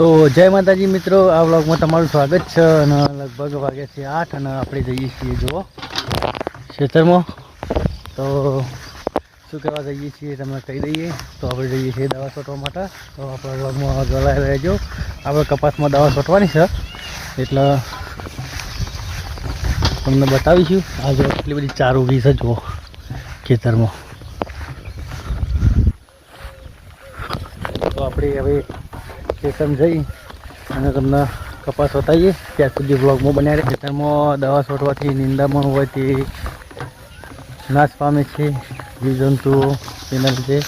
તો જય માતાજી મિત્રો, આ વ્લોગમાં તમારું સ્વાગત છે અને લગભગ વાગે છે આઠ અને આપણે જઈએ છીએ, જુઓ, ખેતરમાં. તો શું કરવા જઈએ છીએ તમને કહી દઈએ. તો આપણે જઈએ છીએ દવા છોટવા માટે. તો આપણા વ્લોગમાં જોડાઈ રહેજો. આપણે કપાસમાં દવા છોટવાની છે. એટલે તમને બતાવીશું. આ જો એટલી બધી ચાર ઉગી છે, જુઓ, ખેતરમાં. તો આપણે હવે ખેતરમાં જઈ અને તમને કપાસ વતાવીએ ત્યાં સુધી બ્લોગમાં બન્યા રહે. ખેતરમાં દવા છોટવાથી નિંદામણ હોય તે નાશ પામે છે જીવજંતુઓ તેના લીધે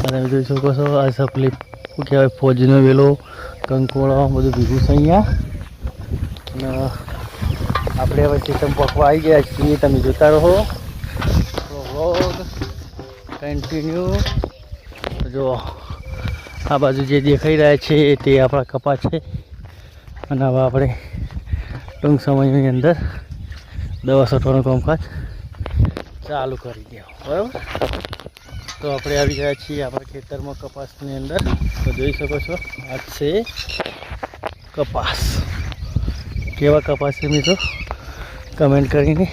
તમે જોઈ શકો છો? આ સપલી શું કહેવાય, ફોજનો વેલો, કંકોળો, બધું ભેગું છે અહીંયા. અને આપણે હવે સિસ્ટમ પકવા આવી ગયા છીએ. તમે જોતા રહો. તો વ્લોગ કન્ટિન્યુ જો આ બાજુ જે દેખાઈ રહ્યા છે તે આપણા કપા છે. અને હવે આપણે ટૂંક સમયની અંદર દવા છોટવાનું કામકાજ ચાલુ કરી દેવું. બરાબર? તો આપણે આવી ગયા છીએ આપણા ખેતરમાં કપાસની અંદર. તો જોઈ શકો છો, આ છે કપાસ. કેવા કપાસ છે મિત્રો? કમેન્ટ કરીને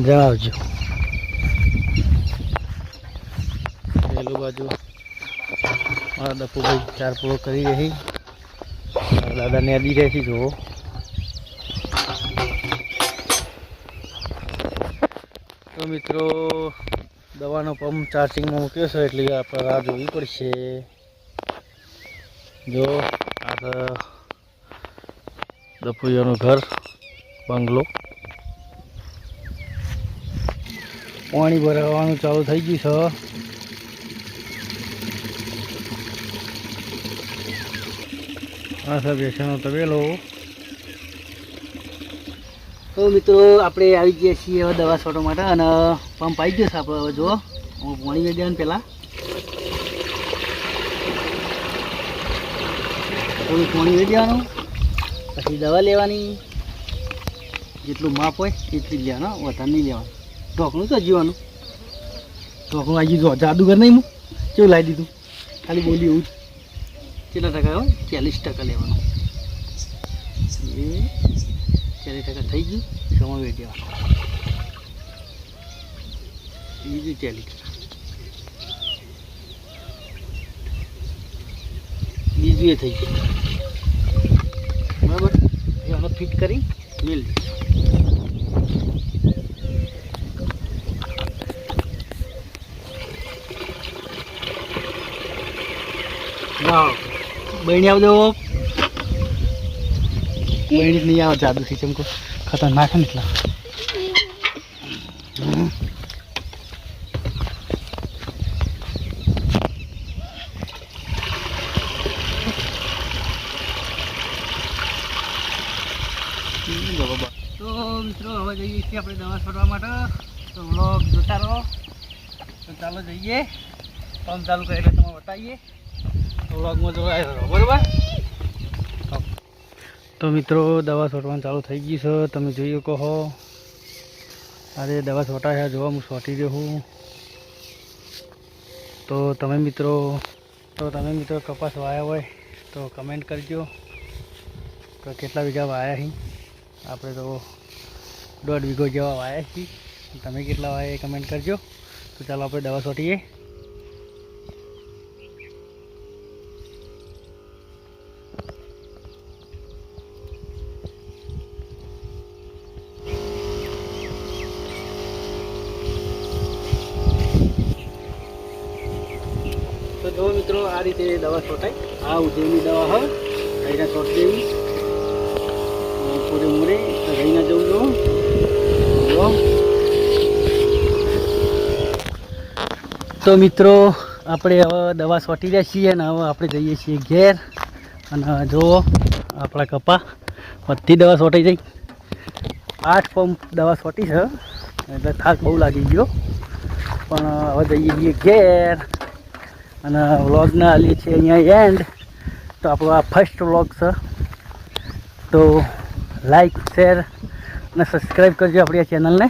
જણાવજો. પેલું બાજુ મારા દપુભાઈ ચાર પૂરો કરી રહી. મારા દાદાને અડી રહી છે, જુઓ. તો મિત્રો, દવાનો પંપ ચાર્જિંગમાં મૂક્યો છે, એટલે આપણે રાહ જોવી પડશે. જો, આ તો દપુયાનું ઘર, બંગલો. પાણી ભરાવાનું ચાલુ થઈ ગયું છે. આ સાહેબ બેસવાનો તબેલો તો મિત્રો, આપણે આવી ગયા છીએ હવે દવા છોટો માટે અને પંપ આવી ગયો છે આપણે હવે, જુઓ. હું પાણી વેચી દેવાનું પહેલાં થોડું પાણી દેવાનું પછી દવા લેવાની. જેટલું માપ હોય એટલી જ લેવાનું વધારે નહીં લેવાનું. ઢોકણું તો જીવાનું ઢોકણું આવી ગયું જાદુગર નહીં હું. કેવું લાવી દીધું ખાલી બોલી એવું જ. કેટલા ટકા હોય? ચાલીસ ટકા લેવાનું. ચાલીસ ટકા થઈ ગયું. સમય વેચવાનું બીજું ચાલીસ ટકા. બીજું એ થઈ ગયું. બરાબર? એ આને ફિટ કરી મેળ દઈશું બહેણી આવજો. બહેણી જ નહીં આવે જાદુ થી ચમકો. ખતરનાક ને એટલા. તો મિત્રો હવે જઈએ છીએ આપણે દવા છોડવા માટે. તો વ્લોગ જોતા રહો. તો ચાલો જઈએ. પંપ ચાલુ કરીને તમે બતાવીએ. તો મિત્રો, દવા છોટવાનું ચાલુ થઈ ગઈ છે. તમે જોઈ છો. અરે, દવા છોટાયા જોવા હું છોટી રહ્યો તો તમે મિત્રો, તો તમે મિત્રો કપાસ વાયા હોય તો કમેન્ટ કરજો. તો કેટલા વીઘા વાયા છે આપણે તો દોઢ વીઘો જેવા વાયા છીએ તમે કેટલા વાયા એ કમેન્ટ કરજો. તો ચાલો આપણે દવા છોટીએ તો જો મિત્રો, આ રીતે દવા છોટાય. આ ઉદ્યોગની દવા હોય અહીંના છોટ દેવી પૂરે ઉમરે રહીના જવું જો તો મિત્રો, આપણે હવે દવા છોટી રહ્યા છીએ અને હવે આપણે જઈએ છીએ ઘેર. અને જુઓ, આપણા કપા બધી દવા છોટાઈ જઈ આઠ પંપ દવા છોટી છે. એટલે થાક બહુ લાગી ગયો. પણ હવે જઈએ છીએ ઘેર. અને વ્લોગના આલીએ છીએ અહીંયા એન્ડ તો આપણો આ ફર્સ્ટ વ્લોગ છે. તો લાઈક શેર અને સબસ્ક્રાઈબ કરજો આપણી આ ચેનલને